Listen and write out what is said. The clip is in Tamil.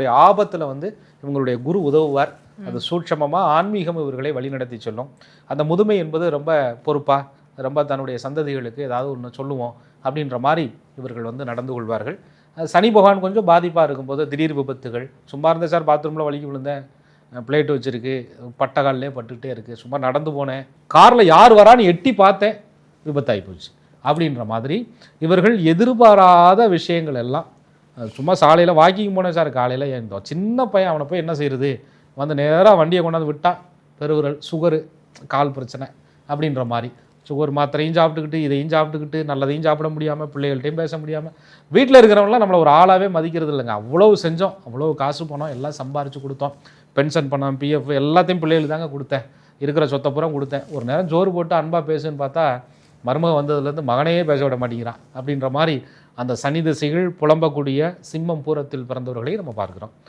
இவங்களுடைய ஆபத்தில் வந்து இவங்களுடைய குரு உதவுவார். அது சூட்சமமாக ஆன்மீகம் இவர்களை வழிநடத்தி சொல்லும். அந்த முதுமை என்பது ரொம்ப பொறுப்பாக ரொம்ப தன்னுடைய சந்ததிகளுக்கு ஏதாவது ஒன்று சொல்லுவோம் அப்படின்ற மாதிரி இவர்கள் வந்து நடந்து கொள்வார்கள். சனி பகவான் கொஞ்சம் பாதிப்பாக இருக்கும்போது திடீர் விபத்துகள் சும்மா இருந்த சார் பாத்ரூமில் வலிக்கு விழுந்தேன் பிளேட் வச்சுருக்கு பட்டகால்லே பட்டுக்கிட்டே இருக்குது சும்மா நடந்து போனேன். காரில் யார் வரான்னு எட்டி பார்த்தேன் விபத்தாகி போச்சு. அப்படின்ற மாதிரி இவர்கள் எதிர்பாராத விஷயங்கள் எல்லாம் சும்மா சாலையில் வாக்கிங் போனேன் சார். காலையில் இந்த சின்ன பையன் அவனை போய் என்ன செய்யுது வந்து நேராக வண்டியை கொண்டாந்து விட்டான். பெருவிரல் சுகரு கால் பிரச்சனை அப்படின்ற மாதிரி. சுகர் மாத்திரையும் சாப்பிட்டுக்கிட்டு இதையும் சாப்பிட்டுக்கிட்டு நல்லதையும் சாப்பிட முடியாமல் பிள்ளைகள்ட்டையும் பேச முடியாமல் வீட்டில் இருக்கிறவங்களாம் நம்மளை ஒரு ஆளாகவே மதிக்கிறது இல்லைங்க. அவ்வளவு செஞ்சோம் அவ்வளோ காசு பணம் எல்லாம் சம்பாரித்து கொடுத்தோம். பென்ஷன் பணம் பிஎஃப் எல்லாத்தையும் பிள்ளைகளுக்கு தாங்க கொடுத்தேன். இருக்கிற சொத்தை பூரா கொடுத்தேன். ஒரு நேரம் ஜோறு போட்டு அன்பாக பேசுன்னு பார்த்தா மருமக வந்ததுலேருந்து மகனையே பேச விட மாட்டேங்கிறான் அப்படின்ற மாதிரி அந்த சனி திசைகள் புலம்பக்கூடிய சிம்மம் பூரத்தில் பிறந்தவர்களை நம்ம பார்க்குறோம்.